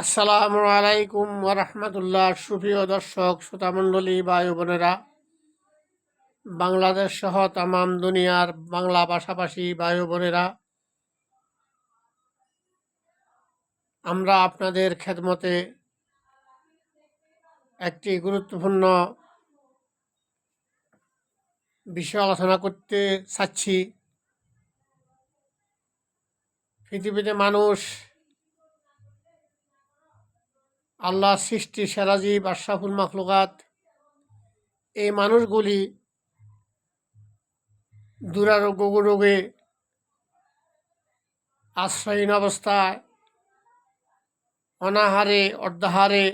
আসসালামু আলাইকুম ওরহমতুল্লাহ সুপ্রিয় দর্শক, শ্রোতামণ্ডলী বায়ু বোনেরা বাংলাদেশ সহ তামাম দুনিয়ার বাংলা ভাষাভাষী বায়ু বোনেরা আমরা আপনাদের খেদমতে একটি গুরুত্বপূর্ণ বিষয় আলোচনা করতে চাচ্ছি। পৃথিবীতে মানুষ আল্লাহ সৃষ্টি সেরাজীব আশরাফুল মাখলুকাত। এই মানুষগুলি দুরারোগ্য রোগে আশ্রয়হীন অবস্থায় অনাহারে, অর্ধাহারে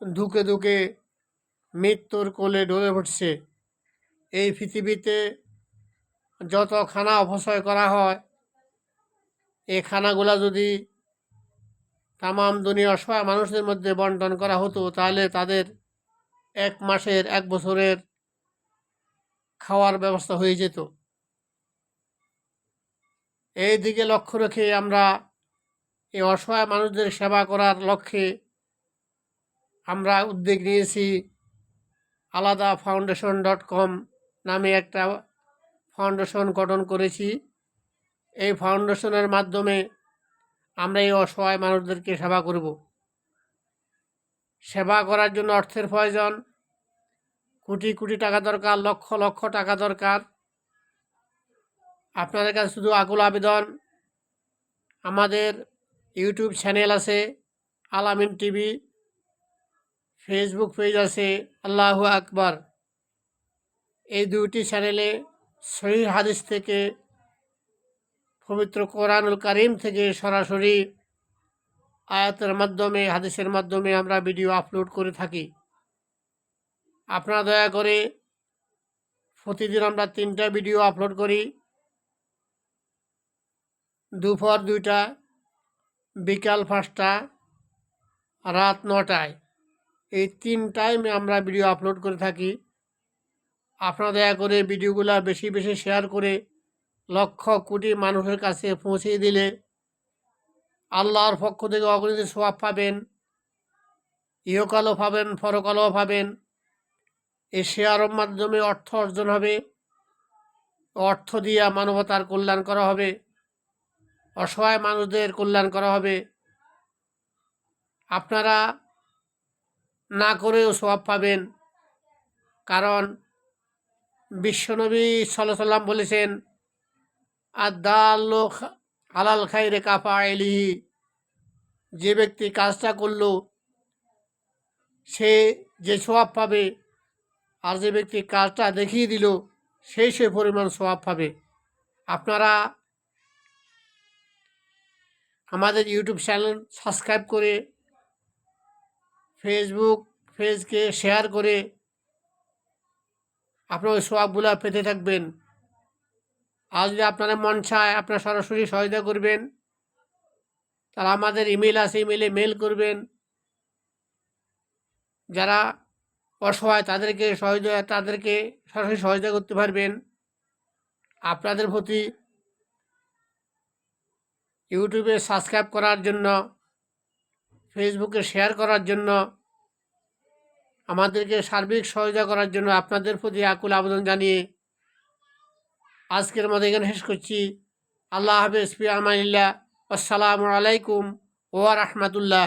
দুকে দুকে মৃত্যুর কোলে ডলে উঠছে এই পৃথিবীতে যত খানা অপচয় করা হয়, এই খানাগুলা যদি তামাম দুনিয়া অসহায় মানুষদের মধ্যে বন্টন করা হতো, তাহলে তাদের এক মাসের, এক বছরের খাওয়ার ব্যবস্থা হয়ে যেত। এই দিকে লক্ষ্য রেখে আমরা এই অসহায় মানুষদের সেবা করার লক্ষ্যে আমরা উদ্যোগ নিয়েছি আলাদা ফাউন্ডেশন ডট কম নামে একটা ফাউন্ডেশন গঠন করেছি। এই ফাউন্ডেশনের মাধ্যমে আমরা এই অসহায় মানুষদেরকে সেবা করব। সেবা করার জন্য অর্থের প্রয়োজন। কোটি কোটি টাকা দরকার, লক্ষ লক্ষ টাকা দরকার। আপনাদের কাছে শুধু আকুল আবেদন। আমাদের ইউটিউব চ্যানেল আছে, আলামিন টিভি। ফেসবুক পেজ আছে, আল্লাহ আকবার। এই দুটি চ্যানেলে সহি হাদিস থেকে পবিত্র কোরআনুল করিম থেকে সরাসরি আয়াতের মাধ্যমে, হাদিসের মাধ্যমে আমরা ভিডিও আপলোড করে থাকি। আপনারা দয়া করে প্রতিদিন আমরা তিনটা ভিডিও আপলোড করি। দুপুর দুইটা, বিকাল পাঁচটা, রাত নটায়। এই তিন টাইমে আমরা ভিডিও আপলোড করে থাকি। আপনারা দয়া করে ভিডিওগুলো বেশি বেশি শেয়ার করে লক্ষ কোটি মানুষের কাছে পৌঁছে দিলে আল্লাহর পক্ষ থেকে অগণিত সোয়াব পাবেন, ইহকালও পাবেন, পরকালও পাবেন। এই শেয়ারের মাধ্যমে অর্থ অর্জন হবে, অর্থ দিয়া মানবতার কল্যাণ করা হবে, অসহায় মানুষদের কল্যাণ করা হবে। আপনারা না করেও সোয়াব পাবেন, কারণ বিশ্বনবী সাল্লাম বলেছেন আদাল্লো আলাল খাইরে কাফা এলিহি যে ব্যক্তি কাজটা করল, সে যে সোয়াব পাবে আর যে ব্যক্তি কাজটা দেখিয়ে দিল, সেই সে পরিমাণ সোয়াব পাবে। আপনারা আমাদের ইউটিউব চ্যানেল সাবস্ক্রাইব করে ফেসবুক পেজকে শেয়ার করে আপনার সোয়াবগুলো পেতে থাকবেন। আর যদি আপনারা মন চায়, আপনারা সরাসরি সহায়তা করবেন। তারা আমাদের ইমেল আছে, ইমেলে মেল করবেন। যারা অসহায়, তাদেরকে সহযোগিতা, তাদেরকে সরাসরি সহায়তা করতে পারবেন। আপনাদের প্রতি ইউটিউবে সাবস্ক্রাইব করার জন্য, ফেসবুকে শেয়ার করার জন্য, আমাদেরকে সার্বিক সহায়তা করার জন্য আপনাদের প্রতি আকুল আবেদন জানিয়ে আজকের মতো এখানে শেষ করছি। আল্লাহ হাফিজ ফি আমানিল্লাহ আসসালামু আলাইকুম ওয়া রাহমাতুল্লাহ।